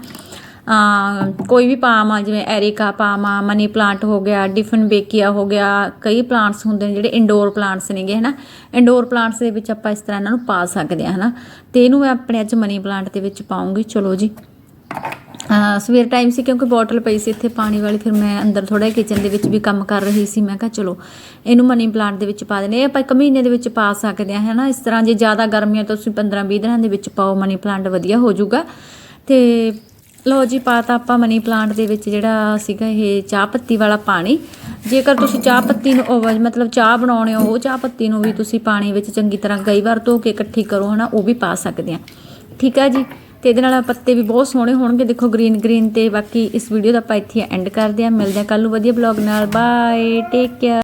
B: ਕੋਈ ਵੀ ਪਾਮ ਆ, ਜਿਵੇਂ ਐਰਿਕਾ ਪਾਮ ਆ ਮਨੀ ਪਲਾਂਟ ਹੋ ਗਿਆ ਡਿਫਨ ਬੇਕੀਆ ਹੋ ਗਿਆ, ਕਈ ਪਲਾਂਟਸ ਹੁੰਦੇ ਨੇ ਜਿਹੜੇ ਇਨਡੋਰ ਪਲਾਂਟਸ ਨੇਗੇ, ਹਨਾ? ਇੰਡੋਰ ਪਲਾਂਟਸ ਦੇ ਵਿੱਚ ਆਪਾਂ ਇਸ ਤਰ੍ਹਾਂ ਇਹਨਾਂ ਨੂੰ ਪਾ ਸਕਦੇ ਆ ਹਨਾ? ਤੇ ਇਹਨੂੰ ਮੈਂ ਆਪਣੇ ਅੱਜ ਮਨੀ ਪਲਾਂਟ ਦੇ ਵਿੱਚ ਪਾਉਂਗੀ, ਚਲੋ ਜੀ। ਸਵੇਰ ਟਾਈਮ ਸੀ ਕਿਉਂਕਿ ਬੋਟਲ ਪਈ ਸੀ ਇੱਥੇ ਪਾਣੀ ਵਾਲੀ, ਫਿਰ ਮੈਂ ਅੰਦਰ ਥੋੜਾ ਕਿਚਨ ਦੇ ਵਿੱਚ ਵੀ ਕੰਮ ਕਰ ਰਹੀ ਸੀ, ਮੈਂ ਕਿਹਾ ਚਲੋ, ਇਹਨੂੰ ਮਨੀ ਪਲਾਂਟ ਦੇ ਵਿੱਚ ਪਾ ਦੇਣੇ ਇਹ ਆਪਾਂ ਇੱਕ ਮਹੀਨੇ ਦੇ ਵਿੱਚ ਪਾ ਸਕਦੇ ਆ ਹਨਾ? ਇਸ ਤਰ੍ਹਾਂ ਜੇ ਜ਼ਿਆਦਾ ਗਰਮੀਆਂ ਤਾਂ ਤੁਸੀਂ 15 20 ਦਿਨਾਂ ਦੇ ਵਿੱਚ ਪਾਓ ਮਨੀ ਪਲਾਂਟ ਵਧੀਆ ਹੋ ਜਾਊਗਾ। ਤੇ ਲਓ ਜੀ ਪਾਤਾ ਆਪਾਂ ਮਨੀ ਪਲਾਂਟ ਦੇ ਵਿੱਚ ਜਿਹੜਾ ਸੀਗਾ ਇਹ ਚਾਹ ਪੱਤੀ ਵਾਲਾ ਪਾਣੀ। ਜੇਕਰ ਤੁਸੀਂ ਚਾਹ ਪੱਤੀ ਨੂੰ ਉਹ ਮਤਲਬ ਚਾਹ ਬਣਾਉਣੇ ਹੋ, ਉਹ ਚਾਹ ਪੱਤੀ ਨੂੰ ਵੀ ਤੁਸੀਂ ਪਾਣੀ ਵਿੱਚ ਚੰਗੀ ਤਰ੍ਹਾਂ ਕਈ ਵਾਰ ਧੋ ਕੇ ਇਕੱਠੀ ਕਰੋ, ਹਨਾ, ਉਹ ਵੀ ਪਾ ਸਕਦੇ ਆ। ਠੀਕ ਆ ਜੀ? ਤੇ ਇਹਦੇ ਨਾਲ ਪੱਤੇ ਵੀ ਬਹੁਤ ਸੋਹਣੇ ਹੋਣਗੇ। ਦੇਖੋ ਗ੍ਰੀਨ ਗ੍ਰੀਨ ਤੇ ਬਾਕੀ ਇਸ ਵੀਡੀਓ ਦਾ ਆਪਾਂ ਇੱਥੇ ਐਂਡ ਕਰਦੇ ਆ। ਮਿਲਦੇ ਆ ਕੱਲ ਨੂੰ ਵਧੀਆ ਬਲੌਗ ਨਾਲ। Bye take care